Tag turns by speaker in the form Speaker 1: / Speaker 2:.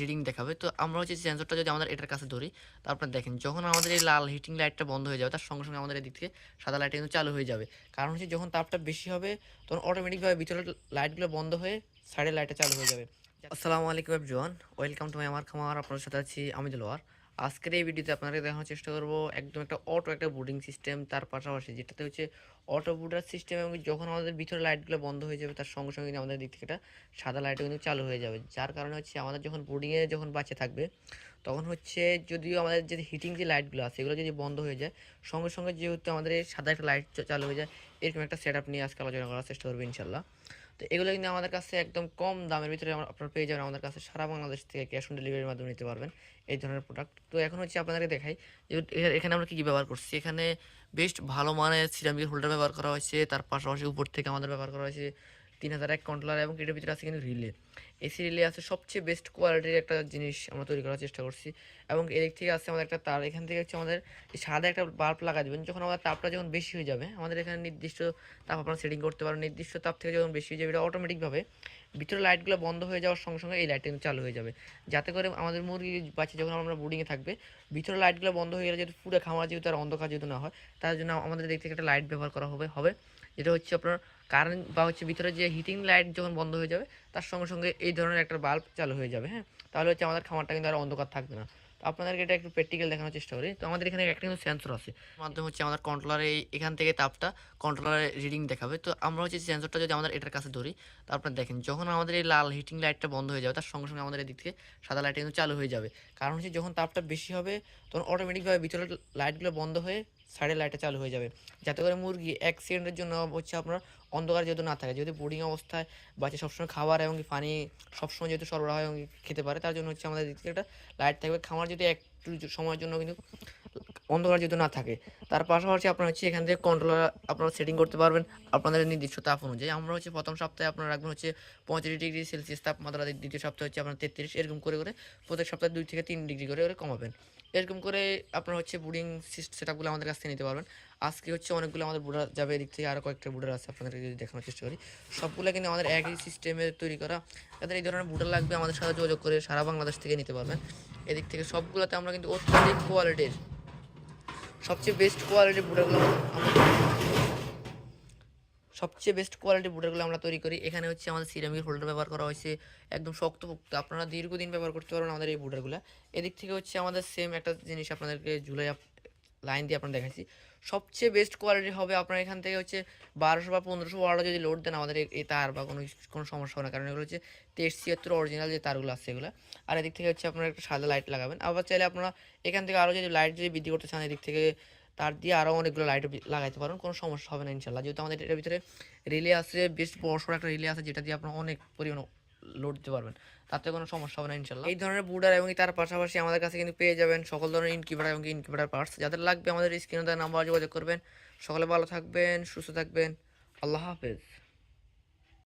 Speaker 1: Reading দেখাবে। তো আমরা হচ্ছে সেন্সরটা যদি আমাদের এটার কাছে ধরি, তারপর দেখেন, যখন আমাদের এই লাল হিটিং লাইটটা বন্ধ হয়ে যাবে, তার সঙ্গে সঙ্গে আমাদের এদিক থেকে সাদা লাইট কিন্তু চালু হয়ে যাবে। কারণ হচ্ছে যখন তাপটা বেশি হবে, তখন অটোমেটিকভাবে ভিতরের লাইটগুলো বন্ধ হয়ে সাইডের লাইটটা চালু হয়ে যাবে। আসসালামু আলাইকুম জোয়ান ওয়েলকাম টু মাই আমার খামার আপনার সাথে আছি আমি দিলোয়ার আজকের এই ভিডিওতে আপনাদের দেখানোর চেষ্টা করব একদম একটা অটো একটা বুডিং সিস্টেম তার পাশাপাশি যেটাতে হচ্ছে অটো বুডার সিস্টেম এবং যখন আমাদের ভিতরে লাইটগুলো বন্ধ হয়ে যাবে, তার সঙ্গে সঙ্গে আমাদের দিক থেকে একটা সাদা লাইটও কিন্তু চালু হয়ে যাবে। যার কারণে হচ্ছে আমাদের যখন বুডিংয়ে যখন বাঁচে থাকবে, তখন হচ্ছে যদিও আমাদের যে হিটিং যে লাইটগুলো আছে, এগুলো যদি বন্ধ হয়ে যায়, সঙ্গে সঙ্গে যেহেতু আমাদের সাদা একটা লাইট চালু হয়ে যায়, এরকম একটা সেট আপ নিয়ে আজকে আলোচনা করার চেষ্টা করব ইনশাল্লাহ। তো এগুলো কিন্তু আমাদের কাছে একদম কম দামের ভিতরে আপনারা পেয়ে যাবেন আমাদের কাছে সারা বাংলাদেশ থেকে ক্যাশ অন ডেলিভারির মাধ্যমে নিতে পারবেন এই ধরনের প্রোডাক্ট তো এখন হচ্ছে আপনাদেরকে দেখাই যে এখানে আমরা কী কী ব্যবহার করছি? এখানে বেস্ট ভালো মানের সিরামিকের হোল্ডার ব্যবহার করা হয়েছে, তার পাশাপাশি উপর থেকে আমাদের ব্যবহার করা হয়েছে তিন হাজার এক কন্ট্রোলার এবং এটার ভিতরে আছে কিন্তু রিলে এসি রিলে আছে সবচেয়ে বেস্ট কোয়ালিটির একটা জিনিস আমরা তৈরি করার চেষ্টা করছি। এবং এদিক থেকে আছে আমাদের একটা তার, এখান থেকে হচ্ছে আমাদের সাদা একটা বাল্ব লাগা দেবেন। যখন আমাদের তাপটা যখন বেশি হয়ে যাবে, আমাদের এখানে নির্দিষ্ট তাপ আপনারা সেটিং করতে পারেন, নির্দিষ্ট তাপ থেকে যখন বেশি হয়ে যাবে, এটা অটোমেটিকভাবে ভিতরে লাইটগুলো বন্ধ হয়ে যাওয়ার সঙ্গে সঙ্গে এই লাইটটা কিন্তু চালু হয়ে যাবে। যাতে করে আমাদের মুরগি বাচ্চা যখন আমরা বোর্ডিংয়ে থাকবে, ভিতরে লাইটগুলো বন্ধ হয়ে গেলে যদি পুরো খামার যেহেতু আর অন্ধকার যেহেতু না হয়, তার জন্য আমাদের দিক থেকে একটা লাইট ব্যবহার করা হবে হবে। যেটা হচ্ছে আপনার কারেন্ট বা হচ্ছে ভিতরে যে হিটিং লাইট যখন বন্ধ হয়ে যাবে তার সঙ্গে সঙ্গে এই ধরনের একটা বাল্ব চালু হয়ে যাবে হ্যাঁ? তাহলে হচ্ছে আমাদের খামারটা কিন্তু আর অন্ধকার থাকবে না। তো আপনাদেরকে এটা একটু প্র্যাকটিক্যাল দেখানোর চেষ্টা করি। তো আমাদের এখানে একটা কিন্তু সেন্সর আছে। মাধ্যমে হচ্ছে আমাদের কন্ট্রোলারে এখান থেকে তাপটা কন্ট্রোলারে রিডিং দেখাবে। তো আমরা হচ্ছে সেন্সরটা যদি আমাদের এটার কাছে ধরি তো আপনারা দেখেন, যখন আমাদের এই লাল হিটিং লাইটটা বন্ধ হয়ে যাবে, তার সঙ্গে সঙ্গে আমাদের এদিক থেকে সাদা লাইট কিন্তু চালু হয়ে যাবে। কারণ হচ্ছে যখন তাপটা বেশি হবে, তখন অটোমেটিকভাবে ভিতরের লাইটগুলো বন্ধ হয়ে সাইডের লাইটটা চালু হয়ে যাবে। যাতে করে মুরগি অ্যাক্সিডেন্টের জন্য হচ্ছে আপনার অন্ধকার যেহেতু না থাকে যদি বোর্ডিং অবস্থায় বাচ্চা সবসময় খাবার এবং পানি সবসময় যেহেতু সরবরাহ এবং খেতে পারে, তার জন্য হচ্ছে আমাদের দিক একটা লাইট থাকবে। খাওয়ার যদি একটু সময়ের জন্য কিন্তু অন্ধকার যদি না থাকে, তার পাশাপাশি আপনার হচ্ছে এখান থেকে কন্ট্রোলার আপনারা সেটিং করতে পারবেন আপনাদের নির্দিষ্ট তাপ অনুযায়ী। আমরা হচ্ছে প্রথম সপ্তাহে আপনারা রাখবেন হচ্ছে পঁয়ত্রিশ ডিগ্রি সেলসিয়াস তাপমাত্রা, দ্বিতীয় সপ্তাহে হচ্ছে আপনার তেত্রিশ, এরকম করে করে প্রত্যেক সপ্তাহে দুই থেকে তিন ডিগ্রি করে করে কমাবেন। এরকম করে আপনার হচ্ছে বুডিং সেট আপগুলো আমাদের কাছ থেকে নিতে পারবেন। আজকে হচ্ছে অনেকগুলো আমাদের বুডার যাবে এদিক থেকে আরও কয়েকটা বুডার আছে আপনাদেরকে যদি দেখানোর চেষ্টা করি। সবগুলো কিন্তু আমাদের একই সিস্টেমে তৈরি করা। তাদের এই ধরনের বুডার লাগবে আমাদের সাথে যোগাযোগ করে সারা বাংলাদেশ থেকে নিতে পারবেন। এদিক থেকে সবগুলোতে আমরা কিন্তু অত্যাধিক কোয়ালিটির সবচেয়ে বেস্ট কোয়ালিটির বুটারগুলো সবচেয়ে বেস্ট কোয়ালিটির বুটারগুলো আমরা তৈরি করি। এখানে হচ্ছে আমাদের সিরামিক হোল্ডার ব্যবহার করা হয়েছে, একদম শক্তপোক্ত। আপনারা দীর্ঘদিন ব্যবহার করতে পারবেন আমাদের এই বুটারগুলো এদিক থেকে হচ্ছে আমাদের সেম একটা জিনিস আপনাদেরকে জুলাই লাইন দিয়ে আপনার দেখাচ্ছি। সবচেয়ে বেস্ট কোয়ালিটি হবে আপনার এখান থেকে হচ্ছে বারোশো বা পনেরোশো ওয়ার্ডও যদি লোড দেন আমাদের এই- তার বা কোনো কোনো সমস্যা হবে না। কারণ এগুলো হচ্ছে তেইশ ছিয়াত্তর অরিজিনাল যে তারগুলো আছে এগুলো। আর এদিক থেকে হচ্ছে আপনারা একটা সাদা লাইট লাগাবেন। আবার চাইলে আপনারা এখান থেকে আরও যদি লাইট যদি বৃদ্ধি করতে চান, এদিক থেকে তার দিয়ে আরও অনেকগুলো লাইট লাগাইতে পারেন। কোনো সমস্যা হবে না ইনশাল্লাহ যেহেতু আমাদের এটার ভিতরে রিলে আছে বেশ বড় একটা রিলে আছে, যেটা দিয়ে আপনার অনেক পরিমাণ লোড দিতে পারবেন। তাতে কোনো সমস্যা হবে না ইনশাল্লাহ এই ধরনের বুডার এবং তার পাশাপাশি আমাদের কাছে কিন্তু পেয়ে যাবেন সকল ধরনের ইনকিউবেটার এবং ইনকিউবেটার পার্টস যাদের লাগবে আমাদের স্ক্রিনে তার নাম্বার যোগাযোগ করবেন। সকলে ভালো থাকবেন, সুস্থ থাকবেন। আল্লাহ হাফেজ।